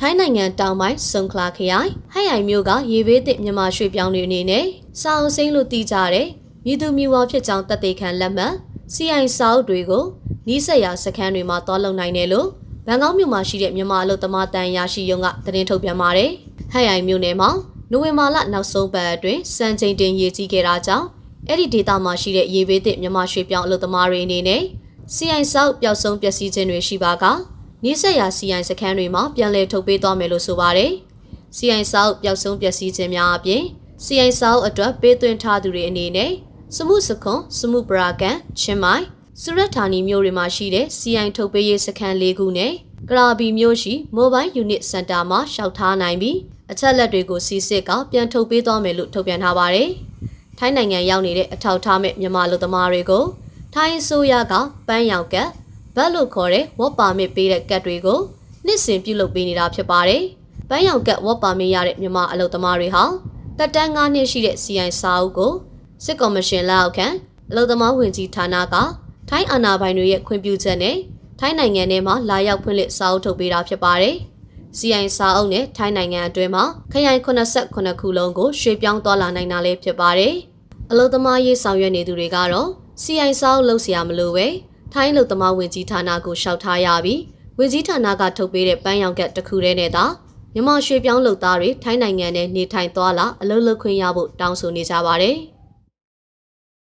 ထိုင်းနိုင်ငံတောင်ပိုင်းစုံခလာခရိုင်ဟိုင်အိုင်မြို့ကရေဘေးသစ်မြန်မာရွှေပြောင်းတွေအနေနဲ့စာအုပ်စိမ်းလို့တီးကြတဲ့မြည်သူမြူဝါဖြစ်ကြောင်းတပ်သေးခံလက်မှတ် CI စာအုပ်တွေကိုနီးစပ်ရာစခန်းတွေမှာတွားလုံနိုင်တယ်လို့ဘန်ကောက်မြို့မှာရှိတဲ့မြန်မာအလုပ်သမားတန်ရရှိရုံကသတင်းထုတ်ပြန်ပါတယ်။ဟိုင်အိုင်မြို့နယ်မှာနိုဝင်ဘာလနောက်ဆုံးပတ်အတွင်းစံချိန်တင်ရေကြီးခဲ့တာကြောင့်အဲ့ဒီဒေသမှာရှိတဲ့ရေဘေးသစ်မြန်မာရွှေပြောင်းအလုပ်သမားတွေအနေနဲ့ CI စာအုပ်ပျောက်ဆုံးပျက်စီးခြင်းတွေရှိပါက နီးစပ်ရာ CI စခန်းတွေမှာပြန်လည်ထုတ်ပေးသွားမယ်လို့ဆိုပါတယ်။ CI စာအုပ်ပျောက်ဆုံးပျက်စီးခြင်းများအပြင် CI စာအုပ်အတွက်ပေးသွင်းထားသူတွေအနေနဲ့စမှုစခွန်စမှုပရာကန်ချင်းမိုင်စရတ်ဌာနီမြို့တွေမှာရှိတဲ့ CI ထုတ်ပေးရေးစခန်း၄ခုနဲ့ကရာဘီမြို့ရှိ Mobile Unit Center မှာရှောက်ထားနိုင်ပြီးအချက်လက်တွေကိုစီစစ်ကပြန်ထုတ်ပေးသွားမယ်လို့ထုတ်ပြန်ထားပါတယ်။ထိုင်းနိုင်ငံရောက်နေတဲ့အထောက်ထားမဲ့မြန်မာလူသမားတွေကိုထိုင်းအစိုးရကပန်းရောင်ကတ် ဘတ်လို့ခေါ်တဲ့ဝတ်ပါမစ်ပေးတဲ့ကတ်တွေကိုနှစ်စဉ်ပြုလုပ်ပေးနေတာဖြစ်ပါတယ်။ပန်းရောင်ကတ်ဝတ်ပါမစ်ရတဲ့မြန်မာအလုပ်သမားတွေဟာတက်တန်း9နှစ်ရှိတဲ့ CI စာအုပ်ကိုစစ်ကော်မရှင်လက်အောက်ခံအလုပ်သမားဝင်ကြီးဌာနကထိုင်းအာဏာပိုင်တွေရဲ့ခွင့်ပြုချက်နဲ့ထိုင်းနိုင်ငံထဲမှာလာရောက်ဖွင့်လှစ်စာအုပ်ထုတ်ပေးတာဖြစ်ပါတယ်။ CI စာအုပ်နဲ့ထိုင်းနိုင်ငံအတွင်းမှာခရိုင်89ခုလုံးကိုရွှေ့ပြောင်းသွားလာနိုင်တာလည်းဖြစ်ပါတယ်။အလုပ်သမားရေးဆောင်ရွက်နေသူတွေကတော့ CI စာအုပ်လုပ်စရာမလိုပဲ ထိုင်းအလုပ်သမားဝင်ကြီးဌာနကိုရှောက်ထားရပြီးဝင်ကြီးဌာနကထုတ်ပေးတဲ့ပန်းရောင်ကတ်တစ်ခုတည်းနဲ့သာမြမရွှေ့ပြောင်းလုပ်သားတွေထိုင်းနိုင်ငံနဲ့နေထိုင်သွားလာအလုပ်လုပ်ခွင့်ရဖို့တောင်းဆိုနေကြပါတယ်။